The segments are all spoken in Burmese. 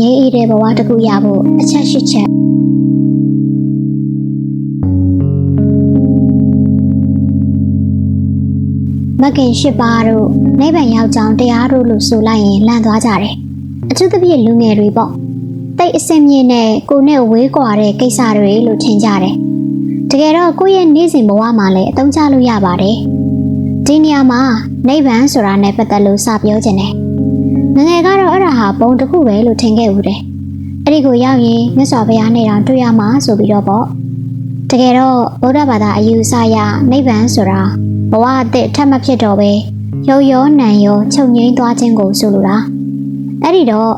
ငြိမ်းအေးတဲ့ဘဝတစ်ခုရဖို့အချက်ရှိချက်မကင်ရှိပါတို့နိဗ္ဗာန်ရောက်ကြောင်းတရားတို့လို့ဆိုလိုက်ရင်လန့်သွားကြတယ်အထူးသဖြင့်လူငယ်တွေပေါ့တိတ်အစင်မြင့်နဲ့ကိုနဲ့ဝေးကွာတဲ့ကိစ္စတွေလို့ထင်ကြတယ်တကယ်တော့ကိုယ့်ရဲ့နေ့စဉ်ဘဝမှာလည်းအသုံးချလို့ရပါတယ်ဒီနေရာမှာနိဗ္ဗာန်ဆိုတာနဲ့ပတ်သက်လို့စပြောခြင်းတယ် ငယ်ငယ်ကတော့အဲ့ဒါဟာပုံတစ်ခုပဲလို့ထင်ခဲ့ဦးတယ်အဲ့ဒီကိုရောက်ရင်မြတ်စွာဘုရားနဲ့တောင်တွေ့ရမှာဆိုပြီးတော့ပေါ့တကယ်တော့ဗုဒ္ဓဘာသာအယူအဆအရနိဗ္ဗာန်ဆိုတာဘဝအသစ်ထပ်မဖြစ်တော့ပဲရောရောနံရောချုပ်ငိမ့်သွားခြင်းကိုဆိုလိုတာအဲ့ဒီတော့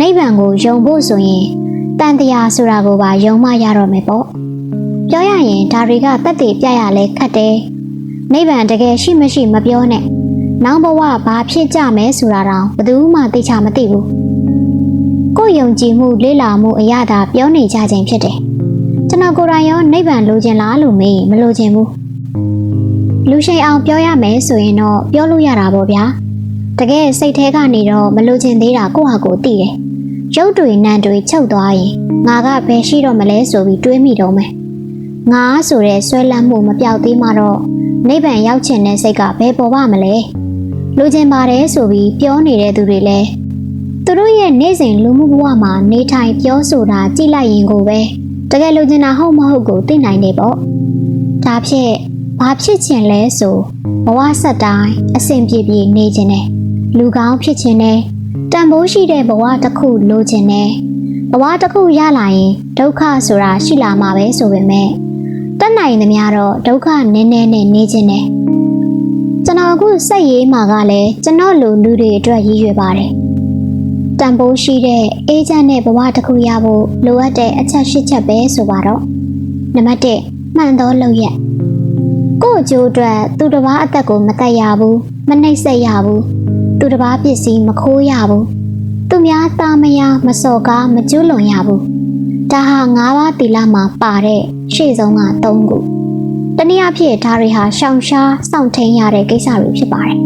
နိဗ္ဗာန်ကိုယုံဖို့ဆိုရင်တန်တရားဆိုတာကိုပါယုံမှရတော့မယ်ပေါ့ပြောရရင်ဒါတွေကတက်တည်ပြရလဲခတ်တယ်နိဗ္ဗာန်တကယ်ရှိမရှိမပြောနဲ့ နောက်ဘဝဘာဖြစ်ကြမယ်ဆိုတာတောင်ဘယ်သူမှသိချမသိဘူးကိုယ်ယုံကြည်မှုလေးလာမှုအရသာပြောနေကြခြင်းဖြစ်တယ်ကျွန်တော်ကိုယ်တိုင်ရောနိဗ္ဗာန်လိုချင်လားလို့မေးမလိုချင်ဘူးလူရှိန်အောင်ပြောရမယ်ဆိုရင်တော့ပြောလို့ရတာပေါ့ဗျာတကယ်စိတ်ထဲကနေတော့မလိုချင်သေးတာကိုယ့်ဟာကိုယ်သိတယ်ရုပ်တွေနံတွေချုပ်သွားရင်ငါကဘယ်ရှိတော့မလဲဆိုပြီးတွေးမိတော့မယ်ငါဆိုတဲ့ဆွဲလန်းမှုမပြောက်သေးမှတော့နိဗ္ဗာန်ရောက်ချင်တဲ့စိတ်ကဘယ်ပေါ်ပါမလဲ လိုချင်ပါတယ်ဆိုပြီးပြောနေတဲ့သူတွေလည်းသူတို့ရဲ့နေ့စဉ်လူမှုဘဝမှာနေထိုင်ပြောဆိုတာကြည့်လိုက်ရင်ကိုပဲတကယ်လိုချင်တာဟုတ်မဟုတ်ကိုသိနိုင်နေပေါ့ဒါဖြစ်ဘာဖြစ်ချင်လဲဆိုဘဝဆက်တိုင်းအဆင်ပြေပြေနေခြင်းနဲ့လူကောင်းဖြစ်ခြင်းနဲ့တန်ဖိုးရှိတဲ့ဘဝတစ်ခုလိုချင်နဲ့ဘဝတစ်ခုရလာရင်ဒုက္ခဆိုတာရှိလာမှာပဲဆိုပေမဲ့တက်နိုင်သမျှတော့ဒုက္ခနည်းနည်းနဲ့နေခြင်းနဲ့ ကျွန်တော်အခုစက်ရေးမှာကလည်းကျွန်တော်လူလူတွေအတွက်ရည်ရွယ်ပါတယ်တန်ဖိုးရှိတဲ့အေဂျင့်နဲ့ဘဝတစ်ခုရဖို့လိုအပ်တဲ့အချက်၈ချက်ပဲဆိုပါတော့နံပါတ်1မှန်သောလုပ်ရက်ကို့အကျိုးအတွက်သူတစ်ပါးအသက်ကိုမတက်ရဘူးမနှိပ်စက်ရဘူးသူတစ်ပါးပစ္စည်းမခိုးရဘူးသူများသားမယားမစော်ကားမကျွလွန်ရဘူးဒါဟာ၅ပါးတီလာမှာပါတဲ့ရှေ့ဆုံးက၃ခု တနည်းအားဖြင့်ဒါတွေဟာရှောင်ရှားစောင့်ထိန်ရတဲ့ကိစ္စတွေဖြစ်ပါတယ်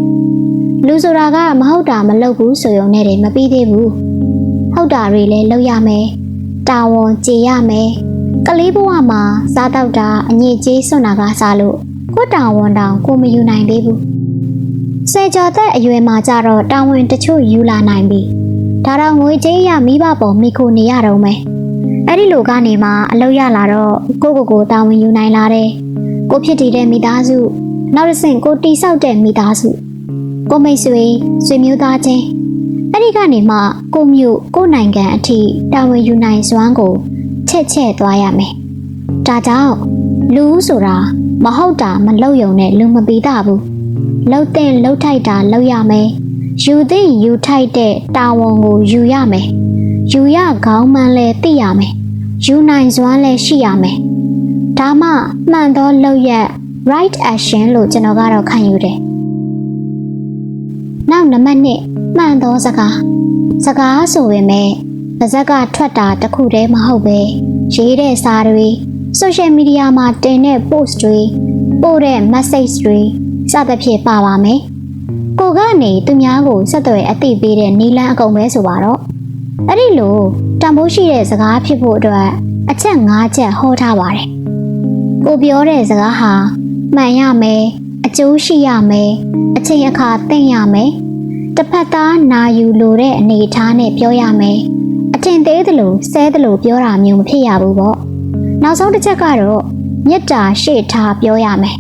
လူဆိုတာကမဟုတ်တာမလုပ်ဘူးဆိုရုံနဲ့တည်းမပြီးသေးဘူးဟုတ်တာတွေလည်းလုပ်ရမယ်တာဝန်ကျေရမယ်ကလေးဘဝမှာစားတော့တာအညစ်အကြေးစွန့်တာကစားလို့ကိုတောင်ဝန်တောင်ကိုမယူနိုင်သေးဘူးဆယ်ကျော်သက်အရွယ်မှာကြတော့တာဝန်တချို့ယူလာနိုင်ပြီဒါတော့ငွေကြေးရမိဘပေါ်မိခိုနေရတော့မယ်အဲ့ဒီလိုကနေမှအလုပ်ရလာတော့ကိုကိုကိုတာဝန်ယူနိုင်လာတယ် ကိုဖြစ်တည်တဲ့မိသားစုနောက်တစ်ဆင့်ကိုတိဆောက်တဲ့မိသားစုကိုမိတ်ဆွေဆွေမျိုးသားချင်းအဲ့ဒီကနေမှကိုမျိုးကိုနိုင်ငံအထိတာဝန်ယူနိုင်စွမ်းကိုချက်ချက်သွားရမယ်ဒါကြောင့်လူဆိုတာမဟုတ်တာမလုပ်ယုံနဲ့လူမပီတာဘူးလှုပ်တဲ့လှုပ်ထိုက်တာလှုပ်ရမယ်ယူတဲ့ယူထိုက်တဲ့တာဝန်ကိုယူရမယ်ယူရခေါင်းမှန်းလဲသိရမယ်ယူနိုင်စွမ်းလဲရှိရမယ် ဒါမှမှန်သောလှုပ်ရက် right action လို့ကျွန်တော်ကတော့ခံယူတယ်နောက်နံပါတ်1မှန်သောစကားစကားဆိုပေမဲ့ပါဇက်ကထွက်တာတခုတည်းမဟုတ်ပဲရေးတဲ့စာတွေ social media မှာတင်တဲ့ post တွေပို့တဲ့ message တွေစသဖြင့်ပါပါမယ်။ကိုကနေသူများကိုဆက်သွယ်အသိပေးတဲ့နီလန်းအကုန်ပဲဆိုပါတော့။အဲ့ဒီလိုတန်ဖိုးရှိတဲ့စကားဖြစ်ဖို့အတွက်အချက်၅ချက်ဟောထားပါတယ်။ ကိုပြောတဲ့စကားဟာမှန်ရမယ်အကျိုးရှိရမယ်အချိန်အခါသိရမယ်တစ်ဖက်သားနာယူလိုတဲ့အနေအထားနဲ့ပြောရမယ်အထင်သေးသလိုဆဲသလိုပြောတာမျိုးမဖြစ်ရဘူးပေါ့နောက်ဆုံးတစ်ချက်ကတော့မေတ္တာရှေ့ထားပြောရမယ်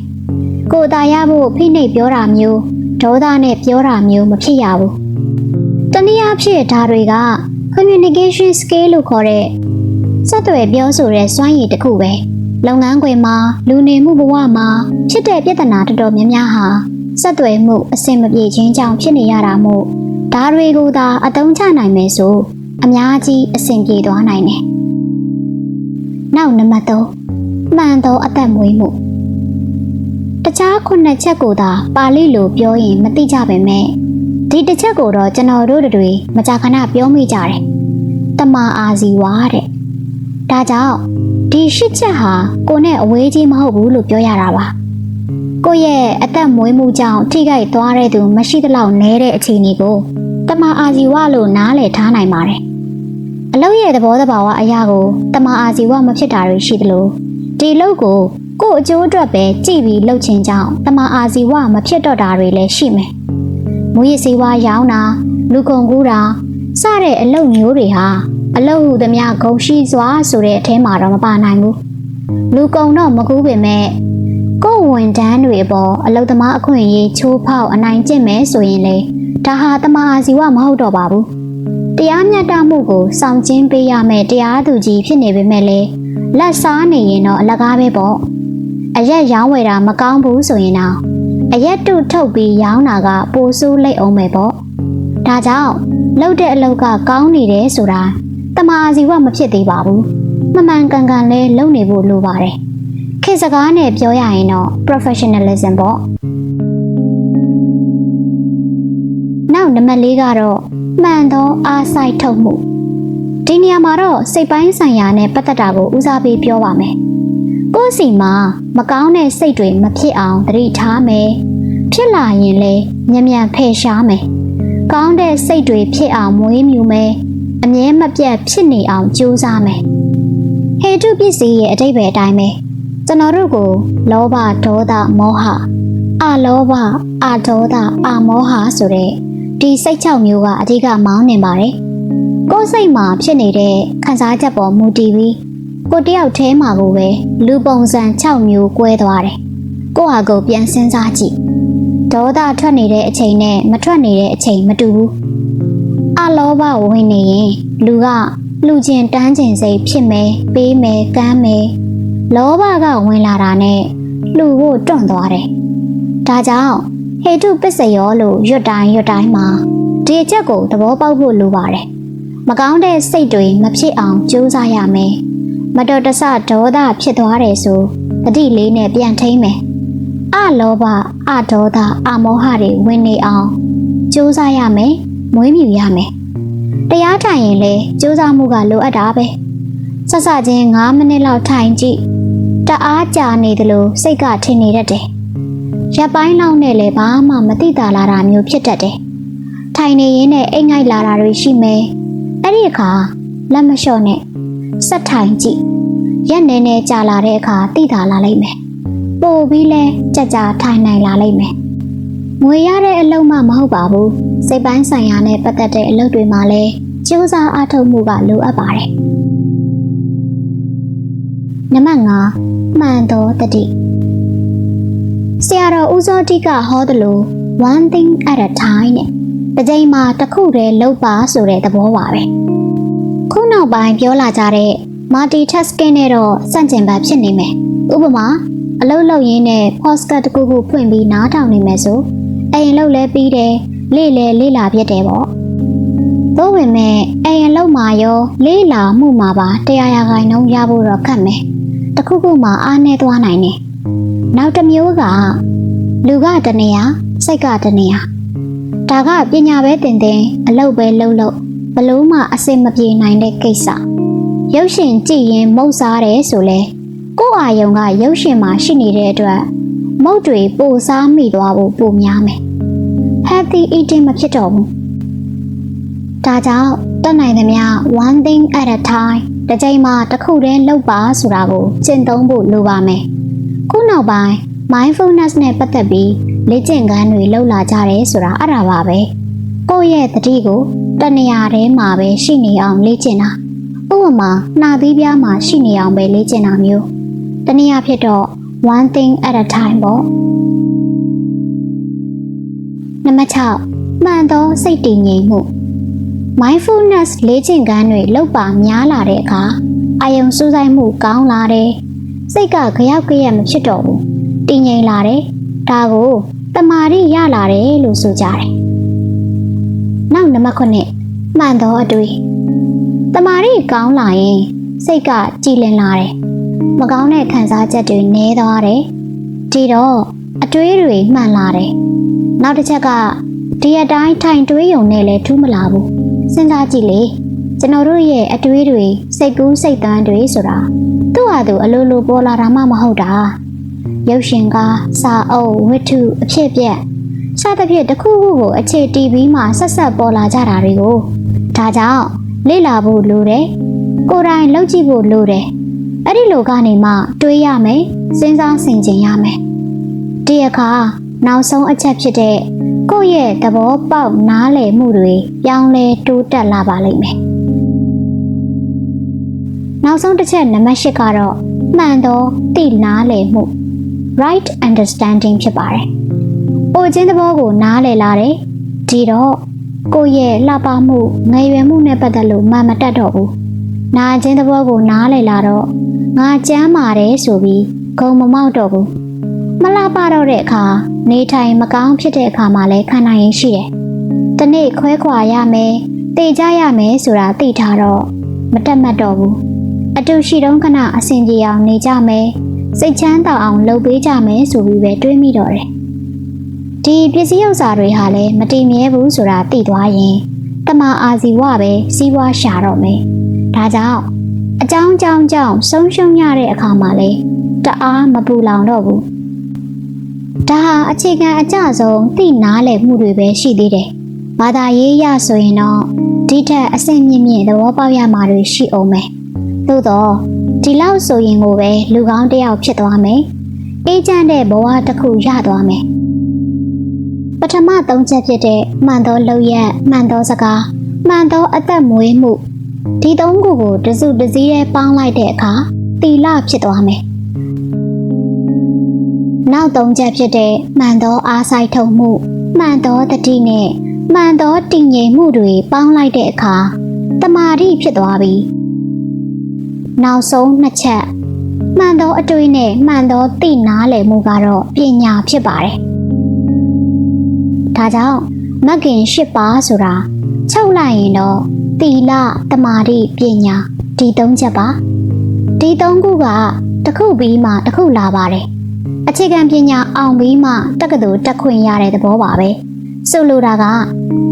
ကိုယ်သာရဖို့ဖိနှိပ်ပြောတာမျိုးဒေါသနဲ့ပြောတာမျိုးမဖြစ်ရဘူးတနည်းအားဖြင့်ဒါတွေက communication skill လို့ခေါ်တဲ့ဆက်သွယ်ပြောဆိုတဲ့စွမ်းရည်တစ်ခုပဲ လုပ်ငန်းခွင်မှာလူနေမှုဘဝမှာဖြစ်တဲ့ပြဿနာတော်တော်များများဟာဆက်သွယ်မှုအဆင်မပြေခြင်းကြောင့်ဖြစ်နေရတာမို့ဒါတွေကိုသာအသုံးချနိုင်မယ်ဆိုအများကြီးအဆင်ပြေသွားနိုင်တယ်။နောက်နံပါတ်3မှန်သောအသက်မွေးမှုတခြားခုနှစ်ချက်ကိုသာပါဠိလိုပြောရင်မသိကြပါနဲ့ဒီတစ်ချက်ကိုတော့ကျွန်တော်တို့တွေမကြာခဏပြောမိကြတယ်။တမာအာဇီဝတဲ့။ဒါကြောင့် ဒီရှစ်ချက်ဟာကိုနဲ့အဝေးကြီးမဟုတ်ဘူးလို့ပြောရတာပါ။ကိုရဲ့အသက်မွေးမှုကြောင့်ထိခိုက်သွားတဲ့သူမရှိသလောက်နဲတဲ့အခြေအနေကိုတမအာဇီဝလို့နားလည်ထားနိုင်ပါတယ်။အလုပ်ရဲ့သဘောတဘာဝအရာကိုတမအာဇီဝမဖြစ်တာတွေရှိသလိုဒီအလုပ်ကိုကို့အကျိုးအတွက်ပဲကြည့်ပြီးလုပ်ချင်ကြောင်းတမအာဇီဝမဖြစ်တော့တာတွေလည်းရှိမယ်။မူရစီဝါရောင်းတာလူကုန်ကူးတာစတဲ့အလုပ်မျိုးတွေဟာ အလုပ်ဟုသမျှဂုံရှိစွာဆိုတဲ့အထဲမှာတော့မပါနိုင်ဘူး။လူကုန်တော့မကူးပေမဲ့ကို့ဝန်တန်းတွေအပေါ်အလုပ်သမားအခွင့်အရေးချိုးဖောက်အနိုင်ကျင့်မယ်ဆိုရင်လေဒါဟာတမအာဇီဝမဟုတ်တော့ပါဘူး။တရားမျှတမှုကိုစောင့်ကျင်းပေးရမယ်တရားသူကြီးဖြစ်နေပေမဲ့လေလက်စားနေရင်တော့အလကားပဲပေါ့။အရက်ရောင်းဝယ်တာမကောင်းဘူးဆိုရင်တော့အရက်တုထုတ်ပြီးရောင်းတာကပိုဆိုးလိုက်အောင်ပဲပေါ့။ဒါကြောင့်လှုပ်တဲ့အလုပ်ကကောင်းနေတယ်ဆိုတာတ မအာဇီဝမဖြစ်သေးပါဘူး။မမှန်ကန်ကန်လဲလုပ်နေဖို့လိုပါတယ်။ခေတ်စကားနဲ့ပြောရရင်တော့ professionalism ပေါ့။နောက်နံပါတ်၄ကတော့မှန်သောအားစိုက်ထုတ်မှုဒီနေရာမှာတော့စိတ်ပိုင်းဆိုင်ရာနဲ့ပတ်သက်တာကိုဦးစားပေးပြောပါမယ်။ကိုယ့်စီမှာမကောင်းတဲ့စိတ်တွေမဖြစ်အောင်သတိထားမယ်။ဖြစ်လာရင်လည်းညံ့ညံ့ဖယ်ရှားမယ်။ကောင်းတဲ့စိတ်တွေဖြစ်အောင်မွေးမြူမယ်။ အမြဲမပြတ်ဖြစ်နေအောင်ကြိုးစားမယ်။ဟေတုပစ္စည်းရဲ့အတိတ်ပဲအတိုင်းပဲကျွန်တော်တို့ကိုလောဘဒေါသမောဟအလောဘအဒေါသအမောဟဆိုတဲ့ဒီစိတ်၆မျိုးကအဓိကမောင်းနေပါတယ်။ကိုယ်စိတ်မှာဖြစ်နေတဲ့ခံစားချက်ပေါ်မူတည်ပြီးကိုတယောက်တည်းမှာကိုပဲလူပုံစံ6မျိုး꿰သွားတယ်။ကိုယ့်ဟာကိုယ်ပြန်စဉ်းစားကြည့်။ဒေါသထွက်နေတဲ့အချိန်နဲ့မထွက်နေတဲ့အချိန်မတူဘူး။ အလောဘဝင်နေရင်လူကလူချင်းတန်းကျင်စိတ်ဖြစ်မယ်ပေးမယ်ကမ်းမယ်လောဘကဝင်လာတာနဲ့လူဖို့တွန့်သွားတယ်။ဒါကြောင့်ဟေတုပစ္စယောလို့ရွတ်တိုင်းရွတ်တိုင်းမှာဒီအချက်ကိုသဘောပေါက်ဖို့လိုပါတယ်။မကောင်းတဲ့စိတ်တွေမဖြစ်အောင်ကြိုးစားရမယ်။မတော်တဆဒေါသဖြစ်သွားတယ်ဆိုတတိလေးနဲ့ပြန်ထိမ့်မယ်။အလောဘအဒေါသအမောဟတွေဝင်နေအောင်ကြိုးစားရမယ်။ မွေးမြူရမယ်။တရားထိုင်ရင်လေကြိုးစားမှုကလိုအပ်တာပဲ။ဆက်စချင်း9မိနစ်လောက်ထိုင်ကြည့်။တအားကြာနေသလိုစိတ်ကထင်နေတတ်တယ်။ရက်ပိုင်းလောက်နဲ့လည်းဘာမှမသိတာလာတာမျိုးဖြစ်တတ်တယ်။ထိုင်နေရင်းနဲ့အိတ်ငိုက်လာတာတွေရှိမယ်။အဲ့ဒီအခါလက်မလျှော့နဲ့ဆက်ထိုင်ကြည့်။ရက်နေနေကြာလာတဲ့အခါသိတာလာလိမ့်မယ်။ပို့ပြီးလဲကြကြထိုင်နိုင်လာလိမ့်မယ်။ငွေရတဲ့အလုပ်မှမဟုတ်ပါဘူး။ စိတ်ပိုင်းဆိုင်ရာနဲ့ပတ်သက်တဲ့အလုပ်တွေမှာလည်းကြိုးစားအားထုတ်မှုကလိုအပ်ပါတယ်။နံပါတ်5မှန်သောတတိဆရာတော်ဦးစောတိကဟောသလို one thing at a time နဲ့တစ်ချိန်မှာတစ်ခုတည်းလုပ်ပါဆိုတဲ့သဘောပါပဲခုနောက်ပိုင်းပြောလာကြတဲ့ multitasking နဲ့တော့စန့်ကျင်ဘက်ဖြစ်နေမယ်ဥပမာအလုပ်လုပ်ရင်းနဲ့ podcast တစ်ခုခုဖွင့်ပြီးနားထောင်နေမယ်ဆိုအိမ်လုပ်လဲပြီးတယ် လေ့လဲလေ့လာပြတယ်ပေါ့သို့ဝင်မဲ့အိမ်လုပ်မှာရောလေ့လာမှုမှာပါတရားရာခိုင်နှုန်းရဖို့တော့ခက်မယ်တခုခုမှအားနည်းသွားနိုင်တယ်နောက်တစ်မျိုးကလူကတနေရစိတ်ကတနေရဒါကပညာပဲတင်တင်အလုပ်ပဲလုပ်လို့ဘလို့မှအစင်မပြေနိုင်တဲ့ကိစ္စရုပ်ရှင်ကြည့်ရင်မုတ်စားတယ်ဆိုလဲကို့အာယုံကရုပ်ရှင်မှာရှိနေတဲ့အတွက်မုတ်တွေပိုစားမိသွားဖို့ပိုများမယ် healthy eating မဖြစ်တော့ဘူးဒါကြောင့်တက်နိုင်သမျှ one thing at a time တစ်ချိန်မှာတစ်ခုတည်းလုပ်ပါဆိုတာကိုကျင့်သုံးဖို့လိုပါမယ်ခုနောက်ပိုင်း mindfulness နဲ့ပတ်သက်ပြီးလေ့ကျင့်ခန်းတွေလုပ်လာကြတယ်ဆိုတာအဲ့ဒါပါပဲကိုယ့်ရဲ့တတိကိုတနေရာထဲမှာပဲရှိနေအောင်လေ့ကျင့်တာဥပမာနှာသီးပြားမှာရှိနေအောင်ပဲလေ့ကျင့်တာမျိုးတနည်းအားဖြင့်တော့ one thing at a time ပေါ့ နံပါတ်6မှန်သောစိတ်တည်ငြိမ်မှု mindfulness လေ့ကျင့်ခန်းတွေလုပ်ပါများလာတဲ့အခါအာယုံစူးစိုက်မှုကောင်းလာတယ်စိတ်ကကြောက်ကြရက်မဖြစ်တော့ဘူးတည်ငြိမ်လာတယ်ဒါကိုတမာရီရလာတယ်လို့ဆိုကြတယ်နောက်နံပါတ်9မှန်သောအတွေ့တမာရီကောင်းလာရင် စိတ်ကကြည်လင်လာတယ်မကောင်းတဲ့ခံစားချက်တွေနည်းသွားတယ်ဒီတော့အတွေးတွေမှန်လာတယ် နောက်တစ်ချက်ကဒီအတိုင်းထိုင်တွေးရုံနဲ့လည်းထူးမလာဘူးစဉ်းစားကြည့်လေကျွန်တော်တို့ရဲ့အတွေးတွေစိတ်ကူးစိတ်သန်းတွေဆိုတာသူ့ဟာသူအလိုလိုပေါ်လာတာမှမဟုတ်တာရုပ်ရှင်ကစာအုပ်ဝတ္ထုအဖြစ်ပြက်စသဖြင့်တစ်ခုခုကိုအခြေတီးပြီးမှဆက်ဆက်ပေါ်လာကြတာတွေကိုဒါကြောင့်လေ့လာဖို့လိုတယ်ကိုယ်တိုင်လုပ်ကြည့်ဖို့လိုတယ်အဲ့ဒီလိုကနေမှတွေးရမယ်စဉ်းစားဆင်ခြင်ရမယ်ဒီအခါ နောက်ဆုံးအချက်ဖြစ်တဲ့ကိုယ့်ရဲ့သဘောပေါက်နားလည်မှုတွေပြောင်းလဲတိုးတက်လာပါလိမ့်မယ်နောက်ဆုံးတစ်ချက်နံပါတ်၈ကတော့မှန်သောသိနားလည်မှု right understanding ဖြစ်ပါတယ်။အိုချင်းသဘောကိုနားလည်လာတယ်။ဒီတော့ကိုယ့်ရဲ့လှပမှုငယ်ရွယ်မှုနဲ့ပတ်သက်လို့မှန်မတတ်တော့ဘူး။နာချင်းသဘောကိုနားလည်လာတော့ငါကြမ်းပါတယ်ဆိုပြီးဂုံမမောက်တော့ဘူး။ မလှပတော့တဲ့အခါနေထိုင်မကောင်းဖြစ်တဲ့အခါမှလည်းခံနိုင်ရင်ရှိတယ်။တနေ့ခွဲခွာရမယ်၊တေကြရမယ်ဆိုတာသိထားတော့မတက်မှတ်တော့ဘူး။အတူရှိတုန်းခဏအဆင်ပြေအောင်နေကြမယ်။စိတ်ချမ်းသာအောင်လုပ်ပေးကြမယ်ဆိုပြီးပဲတွေးမိတော့တယ်။ဒီပစ္စည်းဥစ္စာတွေဟာလည်းမတည်မြဲဘူးဆိုတာသိသွားရင်တမအာဇီဝပဲစီးပွားရှာတော့မယ်။ဒါကြောင့်အကြောင်းကြောင်းကြောင့်ဆုံးရှုံးရတဲ့အခါမှာလေတအားမပူလောင်တော့ဘူး။ ဒါဟာအခြေခံအကျဆုံးသိနားလည်မှုတွေပဲရှိသေးတယ်။ဘာသာရေးရဆိုရင်တော့ဒီထက်အဆင့်မြင့်မြင့်သဘောပေါက်ရမှာတွေရှိအောင်မယ်။သို့တော့ဒီလောက်ဆိုရင်ကိုပဲလူကောင်းတစ်ယောက်ဖြစ်သွားမယ်။အေးချမ်းတဲ့ဘဝတစ်ခုရသွားမယ်။ပထမသုံးချက်ဖြစ်တဲ့မှန်သောလုပ်ရက်မှန်သောစကားမှန်သောအသက်မွေးမှုဒီသုံးခုကိုတစုတစည်းနဲ့ပေါင်းလိုက်တဲ့အခါတီလဖြစ်သွားမယ်။ နောက်သုံးချက်ဖြစ်တဲ့မှန်သောအားစိုက်ထုံမှုမှန်သောတတိနဲ့မှန်သောတည်ငြိမ်မှုတွေပေါင်းလိုက်တဲ့အခါတမာတိဖြစ်သွားပြီ။နောက်ဆုံးနှစ်ချက်မှန်သောအတွေ့နဲ့မှန်သောသိနာလည်မှုကတော့ပညာဖြစ်ပါတယ်။ဒါကြောင့်မဂ်ကင်၈ပါးဆိုတာချုပ်လိုက်ရင်တော့သီလတမာတိပညာဒီသုံးချက်ပါ။ဒီသုံးခုကတစ်ခုပြီးမှတစ်ခုလာပါတယ်။ အခြေခံပညာအောင်ပြီးမှတက္ကသိုလ်တက်ခွင့်ရတဲ့သဘောပါပဲ။ဆိုလိုတာက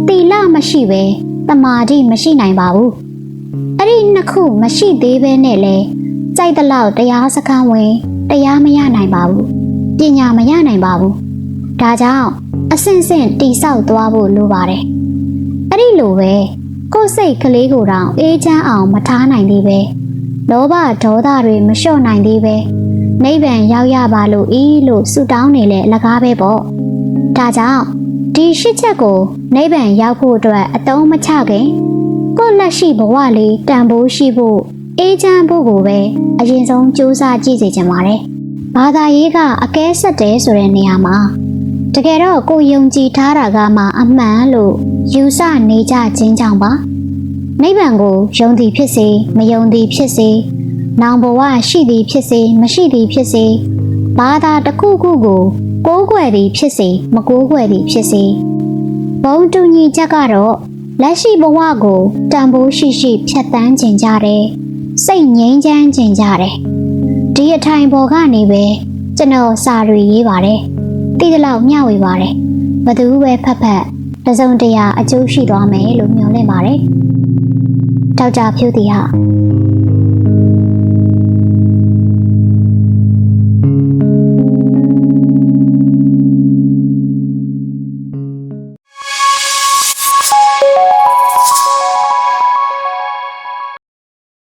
သီလမရှိပဲတမာတိမရှိနိုင်ပါဘူး။အဲ့ဒီနှစ်ခုမရှိသေးဘဲနဲ့လေကြိုက်တဲ့လောက်တရားစခန်းဝင်တရားမရနိုင်ပါဘူးပညာမရနိုင်ပါဘူးဒါကြောင့်အဆင့်ဆင့်တိဆောက်သွားဖို့လိုပါတယ်အဲ့ဒီလိုပဲကိုယ်စိတ်ကလေးကိုတောင်အေးချမ်းအောင်မထားနိုင်သေးပဲလောဘဒေါသတွေမလျှော့နိုင်သေးပဲ နိဗ္ဗာန်ရောက်ရပါလို့ဤလို့ဆုတောင်းနေလေအလကားပဲပေါ့ဒါကြောင့်ဒီရှစ်ချက်ကိုနိဗ္ဗာန်ရောက်ဖို့အတွက်အတုံးမချခင်ကိုယ့်လက်ရှိဘဝလေးတန်ဖိုးရှိဖို့အေးချမ်းဖို့ကိုပဲအရင်ဆုံးစူးစမ်းကြည့်စေချင်ပါတယ်။ဘာသာရေးကအကဲဆက်တယ်ဆိုတဲ့နေရာမှာတကယ်တော့ကိုယုံကြည်ထားတာကမှအမှန်လို့ယူဆနေကြခြင်းကြောင့်ပါ။နိဗ္ဗာန်ကိုယုံသည်ဖြစ်စေမယုံသည်ဖြစ်စေ နောင်ဘဝရှိသည်ဖြစ်စေမရှိသည်ဖြစ်စေဘာသာတစ်ခုခုကိုကိုးကွယ်သည်ဖြစ်စေမကိုးကွယ်သည်ဖြစ်စေဘုံတူညီချက်ကတော့လက်ရှိဘဝကိုတန်ဖိုးရှိရှိဖြတ်တန်းခြင်းကြတယ်။စိတ်ငြိမ်းချမ်းခြင်းကြတယ်။ဒီအထိုင်ပေါ်ကနေပဲကျွန်တော်စာတွေရေးပါတယ်။တိတလောက်မျှဝေပါတယ်။ဘသူပဲဖတ်ဖတ်တစုံတရာအကျိုးရှိသွားမယ်လို့မျှော်လင့်ပါတယ်။ဒေါက်တာဖြူတီဟာ